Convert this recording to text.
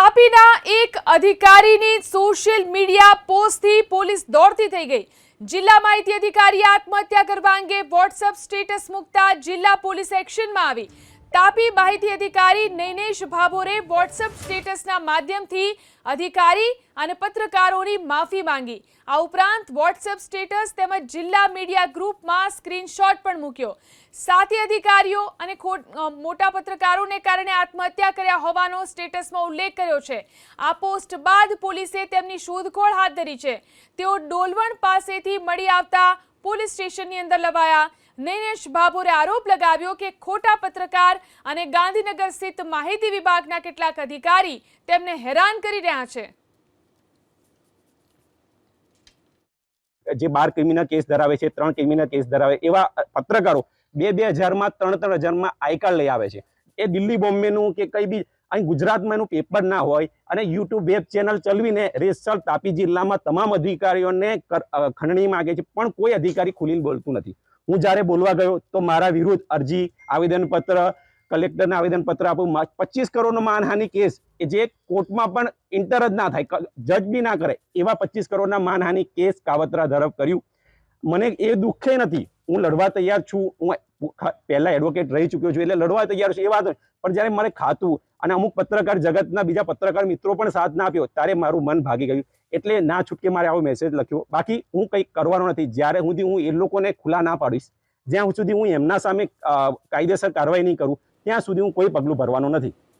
તાપીના એક અધિકારીની social media પોસ્ટથી police દોડતી થઈ ગઈ. જિલ્લા માહિતી અધિકારીએ આત્મહત્યા કરવા અંગે વોટ્સઅપ સ્ટેટસ મૂકતા જિલ્લા પોલીસ એક્શનમાં આવી. તાપી માહિતી અધિકારી નૈનેશ ભાભોરે વોટ્સઅપ સ્ટેટસના માધ્યમથી અધિકારી અને પત્રકારોની માફી માંગી. આ ઉપરાંત વોટ્સએપ સ્ટેટસ તેમજ જિલ્લા મીડિયા ગ્રુપમાં સ્ક્રીનશોટ પણ મૂક્યો. સાથી અધિકારીઓ અને મોટા પત્રકારોને કારણે આત્મહત્યા કર્યા હોવાનો સ્ટેટસમાં ઉલ્લેખ કર્યો છે. આ પોસ્ટ બાદ પોલીસે તેમની શોધખોળ હાથ ધરી છે. તેઓ ડોલવણ પાસેથી મળી આવતા પોલીસ સ્ટેશનની અંદર લવાયા. નૈનેશ ભાભોરે આરોપ લગાવ્યો કે ખોટા પત્રકાર અને ગાંધીનગર સ્થિત માહિતી વિભાગના કેટલાક અધિકારી તેમને હેરાન કરી રહ્યા છે. જે બાર ક્રિમિનલ કેસ ધરાવે છે, ત્રણ ક્રિમિનલ કેસ ધરાવે એવા પત્રકારો બે બે હજારમાં, ત્રણ ત્રણ હજારમાં આઈકાર્ડ લઈ આવે છે. એ દિલ્હી બોમ્બેનું કે કઈ બી અહીં ગુજરાતમાં એનું પેપર ના હોય અને યુટ્યુબ વેબ ચેનલ ચલાવીને રેસલ તાપી જિલ્લામાં તમામ અધિકારીઓને ખંડણી માગે છે, પણ કોઈ અધિકારી ખુલીને બોલતું નથી. હું જ્યારે બોલવા ગયો તો મારા વિરુદ્ધ અરજી, આવેદનપત્ર, કલેક્ટરને આવેદનપત્ર આપું. પચીસ કરોડનો માનહાનિ કેસ કે જે કોર્ટમાં પણ ઇન્ટર જ ના થાય જજ બી ના કરે, એવા પચીસ કરોડના માનહાનિ કેસ કાવતરા ધરપ કર્યું. મને એ દુઃખે નથી. હું લડવા તૈયાર છું. હું પહેલા એડવોકેટ રહી ચૂક્યો છું, એટલે લડવા તૈયાર છું, એ વાત પણ જ્યારે મને ખાતું અને અમુક પત્રકાર જગતના બીજા પત્રકાર મિત્રો પણ સાથ ના આપ્યો, ત્યારે મારું મન ભાગી ગયું. એટલે ના છૂટકે મારે આવો મેસેજ લખ્યો. બાકી હું કંઈક કરવાનો નથી. જ્યારે સુધી હું એ લોકોને ખુલ્લા ના પાડીશ, જ્યાં સુધી હું એમના સામે કાયદેસર કાર્યવાહી નહીં કરું, ત્યાં સુધી હું કોઈ પગલું ભરવાનો નથી.